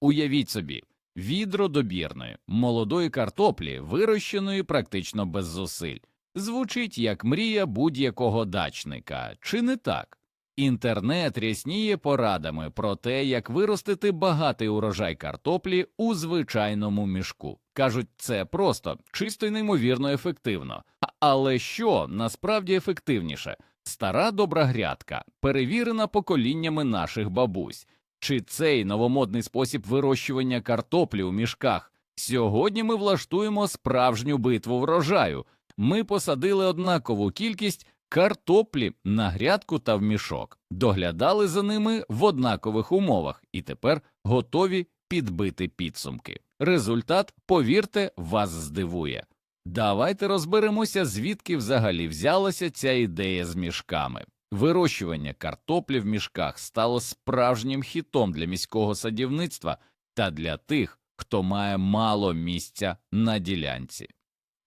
Уявіть собі, відро добірної, молодої картоплі, вирощеної практично без зусиль. Звучить як мрія будь-якого дачника, чи не так? Інтернет рясніє порадами про те, як виростити багатий урожай картоплі у звичайному мішку. Кажуть, це просто, чисто й неймовірно ефективно. Але що насправді ефективніше? Стара добра грядка, перевірена поколіннями наших бабусь, чи цей новомодний спосіб вирощування картоплі у мішках? Сьогодні ми влаштуємо справжню битву врожаю. Ми посадили однакову кількість картоплі на грядку та в мішок, доглядали за ними в однакових умовах і тепер готові підбити підсумки. Результат, повірте, вас здивує. Давайте розберемося, звідки взагалі взялася ця ідея з мішками. Вирощування картоплі в мішках стало справжнім хітом для міського садівництва та для тих, хто має мало місця на ділянці.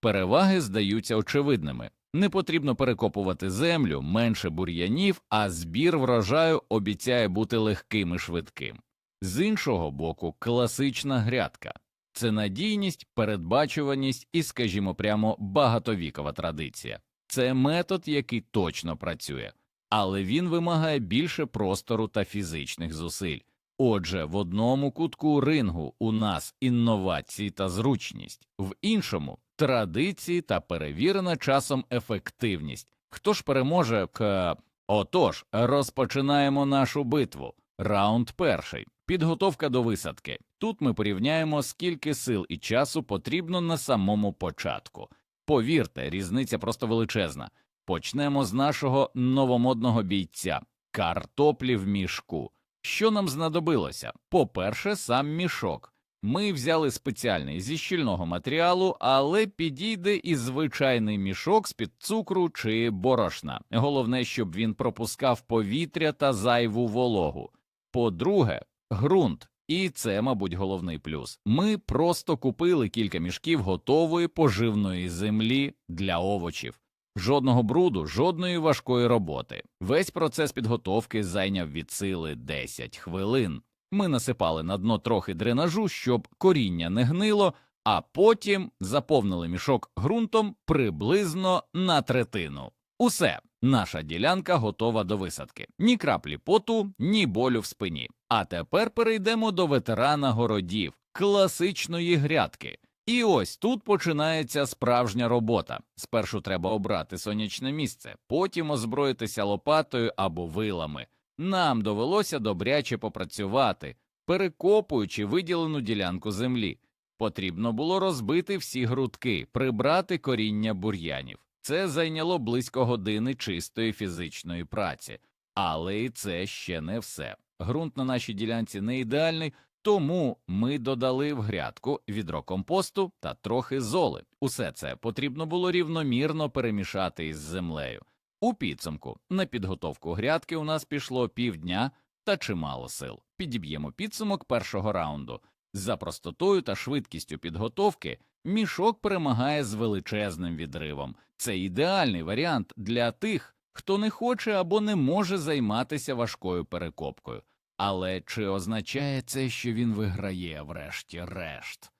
Переваги здаються очевидними. Не потрібно перекопувати землю, менше бур'янів, а збір врожаю обіцяє бути легким і швидким. З іншого боку, класична грядка це надійність, передбачуваність і, скажімо прямо, багатовікова традиція. Це метод, який точно працює, але він вимагає більше простору та фізичних зусиль. Отже, в одному кутку рингу у нас інновації та зручність, в іншому традиції та перевірена часом ефективність. Хто ж переможе к. Отож, розпочинаємо нашу битву. Раунд перший. Підготовка до висадки. Тут ми порівняємо, скільки сил і часу потрібно на самому початку. Повірте, різниця просто величезна. Почнемо з нашого новомодного бійця картоплі в мішку. Що нам знадобилося? По-перше, сам мішок. Ми взяли спеціальний зі щільного матеріалу, але підійде і звичайний мішок з-під цукру чи борошна. Головне, щоб він пропускав повітря та зайву вологу. По-друге, ґрунт. І це, мабуть, головний плюс. Ми просто купили кілька мішків готової поживної землі для овочів. Жодного бруду, жодної важкої роботи. Весь процес підготовки зайняв від сили 10 хвилин. Ми насипали на дно трохи дренажу, щоб коріння не гнило, а потім заповнили мішок ґрунтом приблизно на третину. Усе, наша ділянка готова до висадки. Ні краплі поту, ні болю в спині. А тепер перейдемо до ветерана городів, класичної грядки. І ось тут починається справжня робота. Спершу треба обрати сонячне місце, потім озброїтися лопатою або вилами. Нам довелося добряче попрацювати, перекопуючи виділену ділянку землі. Потрібно було розбити всі грудки, прибрати коріння бур'янів. Це зайняло близько години чистої фізичної праці, але і це ще не все. Ґрунт на нашій ділянці не ідеальний, тому ми додали в грядку відро компосту та трохи золи. Усе це потрібно було рівномірно перемішати із землею. У підсумку на підготовку грядки у нас пішло півдня та чимало сил. Підіб'ємо підсумок першого раунду. За простотою та швидкістю підготовки мішок перемагає з величезним відривом. Це ідеальний варіант для тих, хто не хоче або не може займатися важкою перекопкою. Але чи означає це, що він виграє врешті-решт?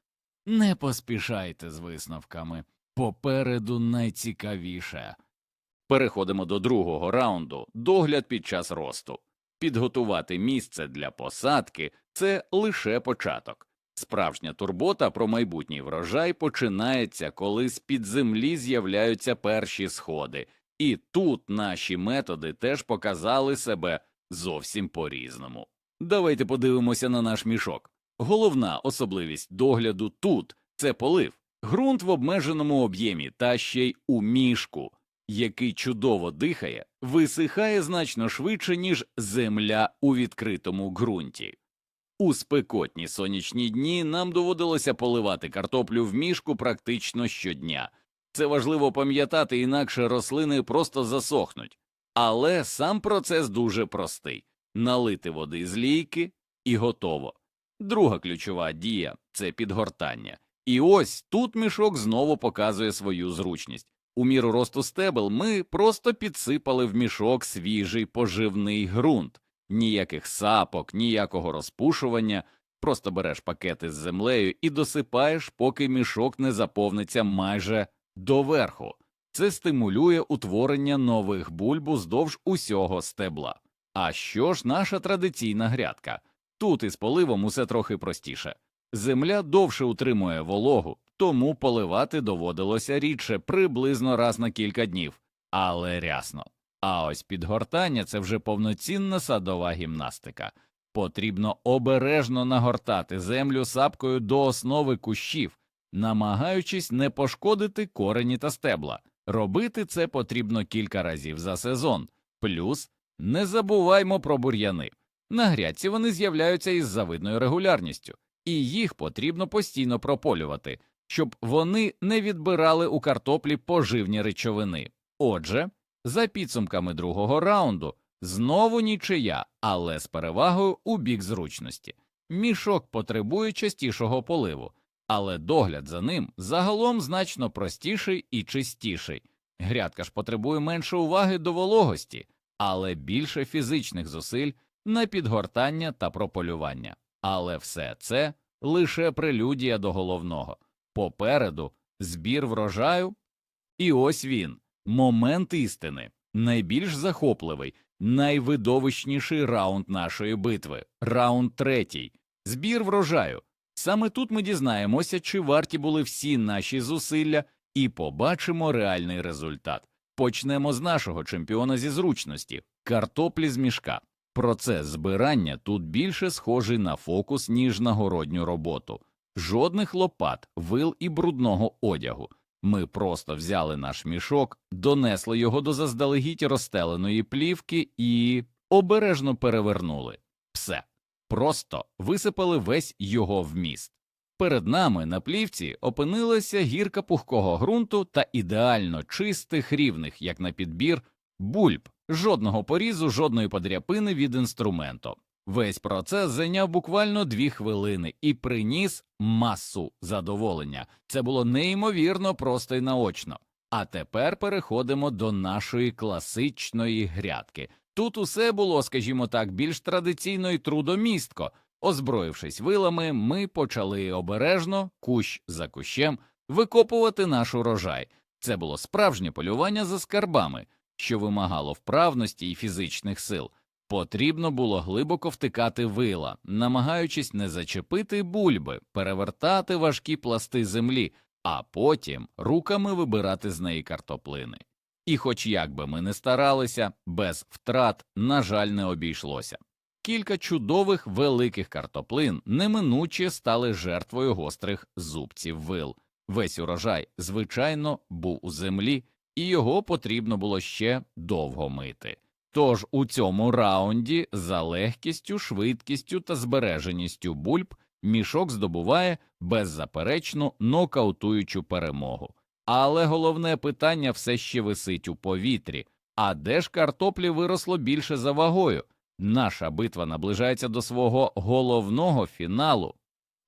Не поспішайте з висновками. Попереду найцікавіше. Переходимо до другого раунду догляд під час росту. Підготувати місце для посадки це лише початок. Справжня турбота про майбутній врожай починається, коли з під землі з'являються перші сходи, і тут наші методи теж показали себе зовсім по-різному. Давайте подивимося на наш мішок. Головна особливість догляду тут це полив, ґрунт в обмеженому об'ємі та ще й у мішку, який чудово дихає, висихає значно швидше, ніж земля у відкритому ґрунті. У спекотні сонячні дні нам доводилося поливати картоплю в мішку практично щодня. Це важливо пам'ятати, інакше рослини просто засохнуть. Але сам процес дуже простий налити води з лійки і готово. Друга ключова дія це підгортання. І ось тут мішок знову показує свою зручність. У міру росту стебел ми просто підсипали в мішок свіжий поживний ґрунт, ніяких сапок, ніякого розпушування, Просто береш пакети з землею і досипаєш, поки мішок не заповниться майже доверху. Це стимулює утворення нових бульб уздовж усього стебла. А що ж наша традиційна грядка? Тут із поливом усе трохи простіше. Земля довше утримує вологу, тому поливати доводилося рідше, приблизно раз на кілька днів, але рясно. А ось підгортання це вже повноцінна садова гімнастика. Потрібно обережно нагортати землю сапкою до основи кущів, намагаючись не пошкодити корені та стебла. Робити це потрібно кілька разів за сезон. Плюс не забуваймо про бур'яни. На грядці вони з'являються із завидною регулярністю, і їх потрібно постійно прополювати, щоб вони не відбирали у картоплі поживні речовини. Отже, за підсумками другого раунду, знову нічия, але з перевагою у бік зручності. Мішок потребує частішого поливу, але догляд за ним загалом значно простіший і чистіший. Грядка ж потребує менше уваги до вологості, але більше фізичних зусиль на підгортання та прополювання. Але все це лише прелюдія до головного. Попереду збір врожаю, і ось він момент істини, найбільш захопливий, найвидовищніший раунд нашої битви, раунд третій, збір врожаю. Саме тут ми дізнаємося, чи варті були всі наші зусилля, і побачимо реальний результат. Почнемо з нашого чемпіона зі зручності картоплі з мішка. Процес збирання тут більше схожий на фокус, ніж на городню роботу. Жодних лопат, вил і брудного одягу. Ми просто взяли наш мішок, донесли його до заздалегідь розстеленої плівки і обережно перевернули. Все. Просто висипали весь його вміст. Перед нами на плівці опинилася гірка пухкого ґрунту та ідеально чистих рівних, як на підбір, бульб, жодного порізу, жодної подряпини від інструменту. Весь процес зайняв буквально дві хвилини і приніс масу задоволення. Це було неймовірно просто й наочно. А тепер переходимо до нашої класичної грядки. Тут усе було, скажімо так, більш традиційно і трудомістко. Озброївшись вилами, ми почали обережно, кущ за кущем, викопувати наш урожай. Це було справжнє полювання за скарбами, що вимагало вправності і фізичних сил. Потрібно було глибоко втикати вила, намагаючись не зачепити бульби, перевертати важкі пласти землі, а потім руками вибирати з неї картоплини. І, хоч як би ми не старалися, без втрат, на жаль, не обійшлося. Кілька чудових великих картоплин неминуче стали жертвою гострих зубців вил. Весь урожай, звичайно, був у землі, і його потрібно було ще довго мити. Тож у цьому раунді за легкістю, швидкістю та збереженістю бульб мішок здобуває беззаперечну нокаутуючу перемогу. Але головне питання все ще висить у повітрі. А де ж картоплі виросло більше за вагою? Наша битва наближається до свого головного фіналу.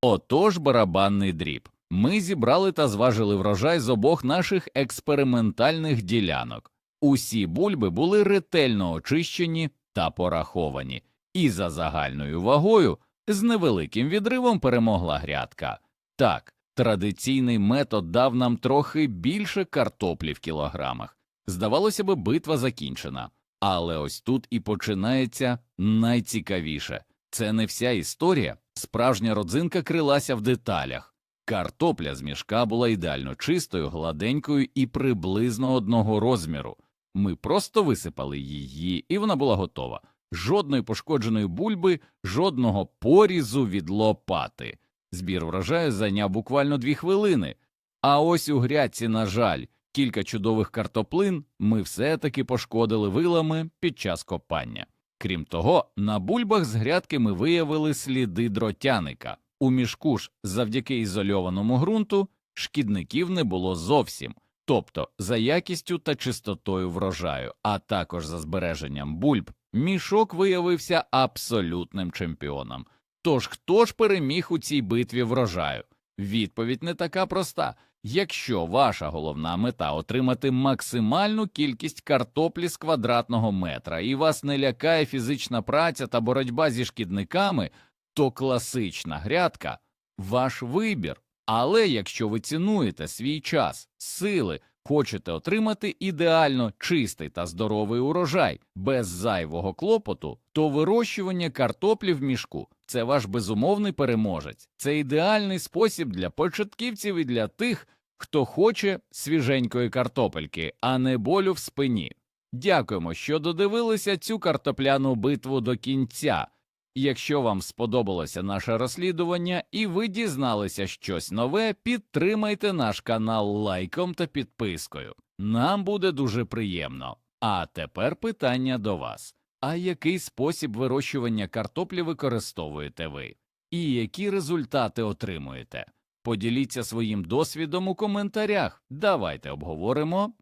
Отож, барабанний дріб. Ми зібрали та зважили врожай з обох наших експериментальних ділянок. Усі бульби були ретельно очищені та пораховані, і за загальною вагою з невеликим відривом перемогла грядка. Так, традиційний метод дав нам трохи більше картоплі в кілограмах. Здавалося би, битва закінчена. Але ось тут і починається найцікавіше це не вся історія, справжня родзинка крилася в деталях. Картопля з мішка була ідеально чистою, гладенькою і приблизно одного розміру. Ми просто висипали її, і вона була готова. Жодної пошкодженої бульби, жодного порізу від лопати. Збір врожаю зайняв буквально дві хвилини. А ось у грядці, на жаль, кілька чудових картоплин ми все таки пошкодили вилами під час копання. Крім того, на бульбах з грядки ми виявили сліди дротяника. У мішку ж, завдяки ізольованому ґрунту, шкідників не було зовсім, тобто за якістю та чистотою врожаю, а також за збереженням бульб, мішок виявився абсолютним чемпіоном. Тож хто ж переміг у цій битві врожаю? Відповідь не така проста. Якщо ваша головна мета отримати максимальну кількість картоплі з квадратного метра і вас не лякає фізична праця та боротьба зі шкідниками, то класична грядка ваш вибір. Але якщо ви цінуєте свій час, сили, хочете отримати ідеально чистий та здоровий урожай без зайвого клопоту, то вирощування картоплі в мішку це ваш безумовний переможець. Це ідеальний спосіб для початківців і для тих, хто хоче свіженької картопельки, а не болю в спині. Дякуємо, що додивилися цю картопляну битву до кінця. Якщо вам сподобалося наше розслідування і ви дізналися щось нове, підтримайте наш канал лайком та підпискою. Нам буде дуже приємно. А тепер питання до вас: а який спосіб вирощування картоплі використовуєте ви? І які результати отримуєте? Поділіться своїм досвідом у коментарях. Давайте обговоримо